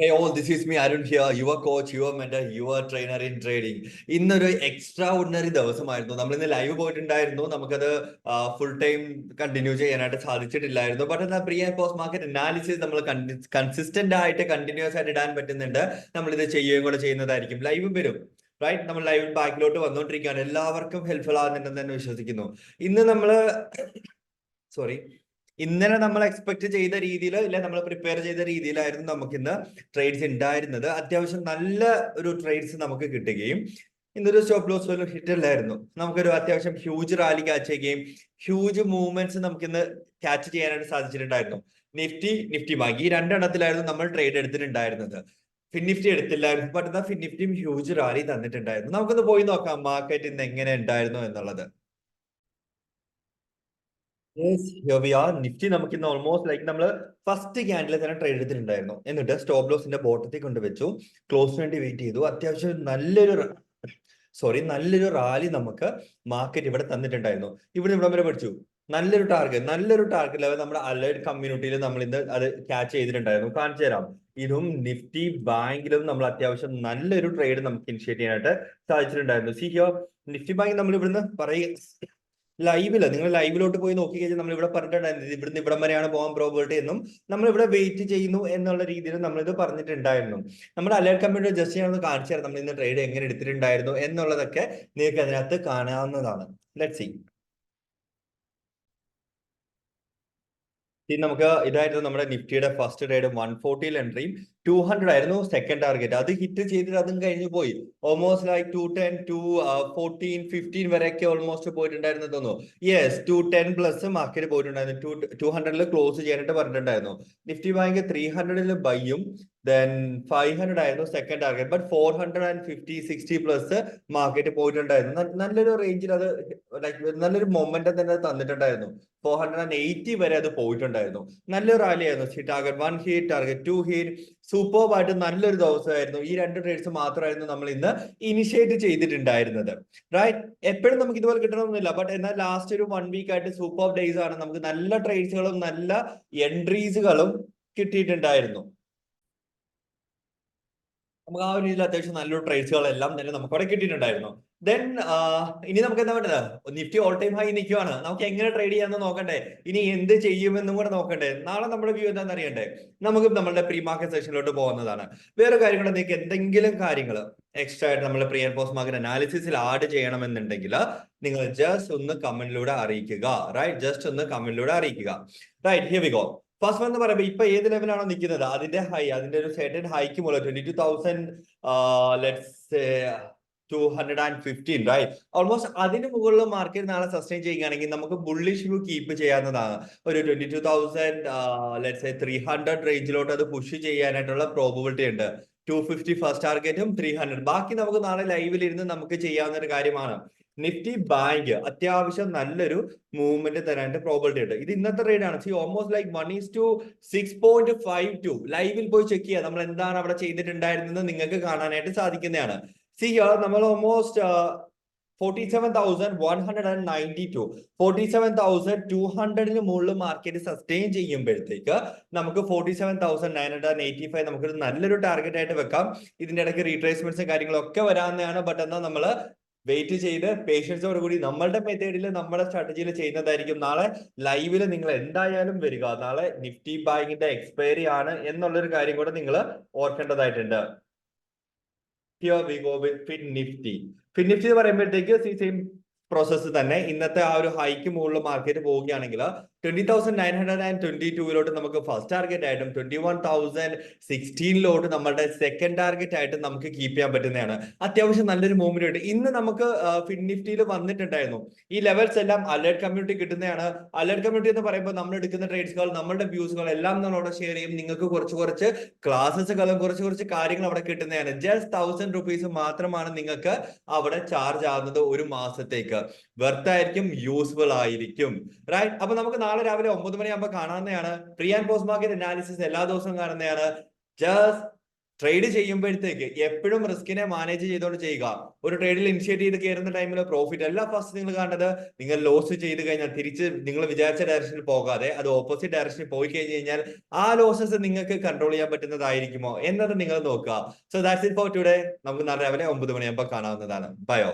Hey all, this is me Arun here, your coach your mentor, your trainer in trading ഇന്നൊരു extra ordinary ദിവസമായിരുന്നു. നമ്മൾ ഇന്ന് live പോയിട്ടുണ്ടായിരുന്നു. നമുക്കത് ഫുൾ ടൈം കണ്ടിന്യൂ ചെയ്യാനായിട്ട് സാധിച്ചിട്ടില്ലായിരുന്നു. ബട്ട് എന്നാൽ pre and post market analysis നമ്മൾ കൺസിസ്റ്റന്റ് ആയിട്ട് കണ്ടിന്യൂസ് ആയിട്ട് ഇടാൻ പറ്റുന്നുണ്ട്. നമ്മൾ ഇത് ചെയ്യുകയും കൂടെ ചെയ്യുന്നതായിരിക്കും. ലൈവ് വരും. റൈറ്റ് നമ്മൾ ലൈവ് ബാക്കിലോട്ട് വന്നുകൊണ്ടിരിക്കുകയാണ് എല്ലാവർക്കും ഹെൽപ്ഫുൾ ആകുന്നുണ്ടെന്ന് തന്നെ വിശ്വസിക്കുന്നു. ഇന്ന് നമ്മൾ സോറി ഇന്നലെ നമ്മൾ എക്സ്പെക്ട് ചെയ്ത രീതിയിൽ ഇല്ല നമ്മൾ പ്രിപ്പയർ ചെയ്ത രീതിയിലായിരുന്നു നമുക്ക് ഇന്ന് ട്രേഡ്സ് ഉണ്ടായിരുന്നത് അത്യാവശ്യം നല്ല ഒരു ട്രേഡ്സ് നമുക്ക് കിട്ടുകയും ഇന്നൊരു സ്റ്റോപ്പ് ലോസ് പോലും ഹിറ്റ് അല്ലായിരുന്നു നമുക്കൊരു അത്യാവശ്യം ഹ്യൂജ് റാലി ക്യാച്ച് ചെയ്യുകയും ഹ്യൂജ് മൂവ്മെന്റ്സ് നമുക്ക് ഇന്ന് ക്യാച്ച് ചെയ്യാനായിട്ട് സാധിച്ചിട്ടുണ്ടായിരുന്നു. നിഫ്റ്റി നിഫ്റ്റി ബാങ്ക്. ഈ രണ്ടെണ്ണത്തിലായിരുന്നു നമ്മൾ ട്രേഡ് എടുത്തിട്ടുണ്ടായിരുന്നത്. ഫിൻ നിഫ്റ്റി എടുത്തില്ലായിരുന്നു പറ്റുന്ന എന്നാൽ ഫിൻ നിഫ്റ്റിയും ഹ്യൂജ് റാലി തന്നിട്ടുണ്ടായിരുന്നു. നമുക്കൊന്ന് പോയി നോക്കാം മാർക്കറ്റ് ഇന്ന് എങ്ങനെ ഉണ്ടായിരുന്നു എന്നുള്ളത്. നിഫ്റ്റി നമുക്ക് ഇന്ന് ഓൾമോസ്റ്റ് ലൈക്ക് നമ്മൾ ഫസ്റ്റ് ക്യാൻഡിൽ തന്നെ ട്രേഡ് എടുത്തിട്ടുണ്ടായിരുന്നു. എന്നിട്ട് സ്റ്റോപ്പ് ലോസിന്റെ ബോട്ടത്തിൽ കൊണ്ടുവച്ചു. ക്ലോസ് വേണ്ടി വെയിറ്റ് ചെയ്തു. അത്യാവശ്യം നല്ലൊരു സോറി നല്ലൊരു റാലി നമുക്ക് മാർക്കറ്റ് ഇവിടെ തന്നിട്ടുണ്ടായിരുന്നു. ഇവിടെ ഇവിടെ വരെ പഠിച്ചു. നല്ലൊരു ടാർഗറ്റ് നല്ലൊരു ടാർഗറ്റ് ലെവൽ നമ്മുടെ അലേർട്ട് കമ്മ്യൂണിറ്റിയിൽ നമ്മൾ ഇന്ന് അത് ക്യാച്ച് ചെയ്തിട്ടുണ്ടായിരുന്നു. കാണിച്ചു തരാം. ഇതും നിഫ്റ്റി ബാങ്കിലും നമ്മൾ അത്യാവശ്യം നല്ലൊരു ട്രേഡ് നമുക്ക് ഇനിഷ്യേറ്റ് ചെയ്യാനായിട്ട് സാധിച്ചിട്ടുണ്ടായിരുന്നു. സി ഹിയോ നിഫ്റ്റി ബാങ്ക് നമ്മൾ ഇവിടുന്ന് പറയുക ലൈവിൽ നിങ്ങൾ ലൈവിലോട്ട് പോയി നോക്കി കഴിഞ്ഞാൽ നമ്മൾ ഇവിടെ പറഞ്ഞിട്ടുണ്ടായിരുന്നു ഇവിടുന്ന് ഇവിടം വരെയാണ് പോകാൻ പ്രോബിലിറ്റി എന്നും നമ്മൾ ഇവിടെ വെയിറ്റ് ചെയ്യുന്നു എന്നുള്ള രീതിയിൽ നമ്മൾ ഇത് പറഞ്ഞിട്ടുണ്ടായിരുന്നു. നമ്മൾ അലേർട്ട് കമ്പ്യൂട്ടർ ജസ്റ്റ് ഞാൻ കാണിച്ചു തരാം നമ്മൾ ഇന്ന് ട്രേഡ് എങ്ങനെ എടുത്തിട്ടുണ്ടായിരുന്നു എന്നുള്ളതൊക്കെ നിങ്ങൾക്ക് അതിനകത്ത് കാണാവുന്നതാണ്. ലെറ്റ് സി നമുക്ക് ഇതായിരുന്നു നമ്മുടെ നിഫ്റ്റിയുടെ ഫസ്റ്റ് ട്രേഡ് വൺ ഫോർട്ടിയിൽ എൻട്രിയും ടു ഹൺഡ്രഡ് ആയിരുന്നു സെക്കൻഡ് ടാർഗറ്റ് അത് ഹിറ്റ് ചെയ്തിട്ട് അതും കഴിഞ്ഞു പോയി. Almost like two ten to fourteen fifteen വരെയൊക്കെ ഓൾമോസ്റ്റ് പോയിട്ടുണ്ടായിരുന്നു തോന്നുന്നു. Yes two ten plus market പോയിട്ടുണ്ടായിരുന്നു. ടു ടു ഹൺഡ്രഡിൽ ക്ലോസ് ചെയ്യാനായിട്ട് പറഞ്ഞിട്ടുണ്ടായിരുന്നു. നിഫ്റ്റി ബാങ്ക് ത്രീ ഹൺഡ്രഡിൽ ബൈയും ദെൻ ഫൈവ് ഹൺഡ്രഡ് ആയിരുന്നു second target but four hundred and fifty sixty plus market പോയിട്ടുണ്ടായിരുന്നു നല്ലൊരു റേഞ്ചിൽ അത് ലൈക്ക് നല്ലൊരു മൊമെന്റം തന്നെ തന്നിട്ടുണ്ടായിരുന്നു. ഫോർ ഹൺഡ്രഡ് ആൻഡ് എയ്റ്റി വരെ അത് പോയിട്ടുണ്ടായിരുന്നു. നല്ലൊരു റാലി ആയിരുന്നു. Target one hit target two hit superb ആയിട്ട് നല്ലൊരു ദിവസമായിരുന്നു. ഈ രണ്ട് ട്രേഡ്സ് മാത്രമായിരുന്നു നമ്മൾ ഇന്ന് ഇനിഷ്യേറ്റ് ചെയ്തിട്ടുണ്ടായിരുന്നത്. റൈറ്റ് എപ്പോഴും നമുക്ക് ഇതുപോലെ കിട്ടണമെന്നില്ല ബട്ട് എന്നാൽ ലാസ്റ്റ് ഒരു വൺ വീക്ക് ആയിട്ട് സൂപ്പർ ഡേയ്സ് ആണ്. നമുക്ക് നല്ല ട്രേഡ്സുകളും നല്ല എൻട്രീസുകളും കിട്ടിയിട്ടുണ്ടായിരുന്നു. നമുക്ക് ആ ഒരു രീതിയിൽ അത്യാവശ്യം നല്ലൊരു ട്രേഡ്സുകളെല്ലാം തന്നെ നമുക്ക് അവിടെ കിട്ടിയിട്ടുണ്ടായിരുന്നു. ദെൻ ഇനി നമുക്ക് എന്താ വേണ്ടത്? നിഫ്റ്റി ഓൾ ടൈം ഹൈ നിൽക്കുവാണ് നമുക്ക് എങ്ങനെ ട്രേഡ് ചെയ്യാമെന്ന് നോക്കണ്ടേ? ഇനി എന്ത് ചെയ്യുമെന്നും കൂടെ നോക്കണ്ടേ? നാളെ നമ്മുടെ വ്യൂ എന്താണെന്ന് അറിയണ്ടേ? നമുക്ക് നമ്മുടെ പ്രീ മാർക്കറ്റ് സെഷനിലോട്ട് പോകുന്നതാണ്. വേറെ കാര്യങ്ങൾ നിങ്ങൾക്ക് എന്തെങ്കിലും കാര്യങ്ങൾ എക്സ്ട്രാ ആയിട്ട് നമ്മുടെ പ്രീ ആൻഡ് പോസ്റ്റ് മാർക്കറ്റ് അനാലിസിസിൽ ആഡ് ചെയ്യണമെന്നുണ്ടെങ്കിൽ നിങ്ങൾ ജസ്റ്റ് ഒന്ന് കമന്റിലൂടെ അറിയിക്കുക. റൈറ്റ് ജസ്റ്റ് ഒന്ന് കമന്റിലൂടെ അറിയിക്കുക. Right here we go first one എന്ന് പറയുമ്പോൾ ഇപ്പൊ ഏത് ലെവലാണോ നിൽക്കുന്നത് അതിന്റെ ഹൈ അതിന്റെ ഒരു സെർട്ടൻ ഹൈക്ക് മുതൽ twenty two thousand let's two hundred and fifteen right almost അതിന് മുകളിൽ മാർക്കറ്റ് നാളെ സസ്റ്റെയിൻ ചെയ്യുകയാണെങ്കിൽ നമുക്ക് ബുള്ളിഷ് വ്യൂ കീപ്പ് ചെയ്യാവുന്നതാണ്. ഒരു twenty two thousand let's three hundred റേഞ്ചിലോട്ട് അത് പുഷ് ചെയ്യാനായിട്ടുള്ള പ്രോബിലിറ്റി ഉണ്ട്. ടു ഫിഫ്റ്റി ഫസ്റ്റ് ടാർഗറ്റും ത്രീ ഹൺഡ്രഡ് ബാക്കി നമുക്ക് നാളെ ലൈവിൽ ഇരുന്ന് നമുക്ക് ചെയ്യാവുന്ന ഒരു കാര്യമാണ്. നിഫ്റ്റി ബാങ്ക് അത്യാവശ്യം നല്ലൊരു മൂവ്മെന്റ് തരാനായിട്ട് പ്രോബിലിറ്റി ഉണ്ട്. ഇത് ഇന്നത്തെ റേഡ് ആണ്. See almost like one is two six point five two ലൈവിൽ പോയി ചെക്ക് ചെയ്യുക. നമ്മൾ എന്താണ് അവിടെ ചെയ്തിട്ടുണ്ടായിരുന്നത് നിങ്ങൾക്ക് കാണാനായിട്ട് സാധിക്കുന്നതാണ്. സി നമ്മൾ almost forty seven thousand one hundred and ninety two forty seven thousand two ഹൺഡ്രഡിന് മുകളിൽ മാർക്കറ്റ് സസ്റ്റെയിൻ ചെയ്യുമ്പോഴത്തേക്ക് നമുക്ക് forty seven thousand nine hundred and eighty five നമുക്കൊരു നല്ലൊരു ടാർഗറ്റ് ആയിട്ട് വെക്കാം. ഇതിന്റെ ഇടയ്ക്ക് റീട്രേസ്മെന്റ്സും കാര്യങ്ങളൊക്കെ വരാവുന്നതാണ്. ബട്ട് എന്നാൽ നമ്മൾ വെയിറ്റ് ചെയ്ത് പേഷ്യൻസോട് കൂടി നമ്മളുടെ മെത്തേഡിൽ നമ്മുടെ സ്ട്രാറ്റജിയിൽ ചെയ്യുന്നതായിരിക്കും. നാളെ ലൈവിൽ നിങ്ങൾ എന്തായാലും വരിക. നാളെ നിഫ്റ്റി ബാങ്കിന്റെ എക്സ്പയറി ആണ് എന്നുള്ളൊരു കാര്യം കൂടെ നിങ്ങൾ ഓർക്കേണ്ടതായിട്ടുണ്ട്. വി ഗോ വിത്ത് എന്ന് പറയുമ്പോഴത്തേക്ക് സെയിം പ്രോസസ്സ് തന്നെ. ഇന്നത്തെ ആ ഒരു ഹൈക്ക് മുകളിൽ മാർക്കറ്റ് പോവുകയാണെങ്കിൽ twenty thousand nine hundred and twenty ടൂവിലോട്ട് നമുക്ക് ഫസ്റ്റ് ടാർഗറ്റ് ആയിട്ടും ട്വന്റി വൺ തൗസൻഡ് സിക്സ്റ്റീനിലോട്ട് നമ്മുടെ സെക്കൻഡ് ടാർഗറ്റ് ആയിട്ട് നമുക്ക് കീപ്പ് ചെയ്യാൻ പറ്റുന്നതാണ്. അത്യാവശ്യം നല്ലൊരു മൂവ്മെന്റ് ഉണ്ട്. ഇന്ന് നമുക്ക് ഫിൻ നിഫ്റ്റിയിൽ വന്നിട്ടുണ്ടായിരുന്നു. ഈ ലെവൽസ് എല്ലാം അലേർട്ട് കമ്മ്യൂണിറ്റി കിട്ടുന്നതാണ്. അലേർട്ട് കമ്മ്യൂണിറ്റി എന്ന് പറയുമ്പോൾ നമ്മൾ എടുക്കുന്ന ട്രേഡ്സുകൾ നമ്മുടെ വ്യൂസുകൾ എല്ലാം നമ്മളോട് ഷെയർ ചെയ്യും. നിങ്ങൾക്ക് കുറച്ച് കുറച്ച് ക്ലാസ്സുകളും കുറച്ച് കുറച്ച് കാര്യങ്ങൾ അവിടെ കിട്ടുന്നതാണ്. ജസ്റ്റ് തൗസൻഡ് റുപ്പീസ് മാത്രമാണ് നിങ്ങൾക്ക് അവിടെ ചാർജ് ആകുന്നത് ഒരു മാസത്തേക്ക്. വെർത്തായിരിക്കും യൂസ്ഫുൾ ആയിരിക്കും. റൈറ്റ് അപ്പൊ നമുക്ക് നാളെ രാവിലെ ഒമ്പത് മണിയാകുമ്പോൾ കാണാവുന്നതാണ്. Pre and post market analysis എല്ലാ ദിവസവും കാണുന്നതാണ്. ജസ്റ്റ് ട്രേഡ് ചെയ്യുമ്പോഴത്തേക്ക് എപ്പോഴും റിസ്കിനെ മാനേജ് ചെയ്തുകൊണ്ട് ചെയ്യുക. ഒരു ട്രേഡിൽ ഇനിഷ്യേറ്റ് ചെയ്ത് കയറുന്ന ടൈമിൽ പ്രോഫിറ്റ് അല്ല ഫസ്റ്റ് നിങ്ങൾ കാണുന്നത് നിങ്ങൾ ലോസ് ചെയ്ത് കഴിഞ്ഞാൽ തിരിച്ച് നിങ്ങൾ വിചാരിച്ച ഡയറക്ഷനിൽ പോകാതെ അത് ഓപ്പോസിറ്റ് ഡയറക്ഷനിൽ പോയി കഴിഞ്ഞ് കഴിഞ്ഞാൽ ആ ലോസസ് നിങ്ങൾക്ക് കൺട്രോൾ ചെയ്യാൻ പറ്റുന്നതായിരിക്കുമോ എന്നത് നിങ്ങൾ നോക്കുക. So that's it for today നമുക്ക് നാളെ രാവിലെ ഒമ്പത് മണിയാകുമ്പോൾ കാണാവുന്നതാണ്. ബയോ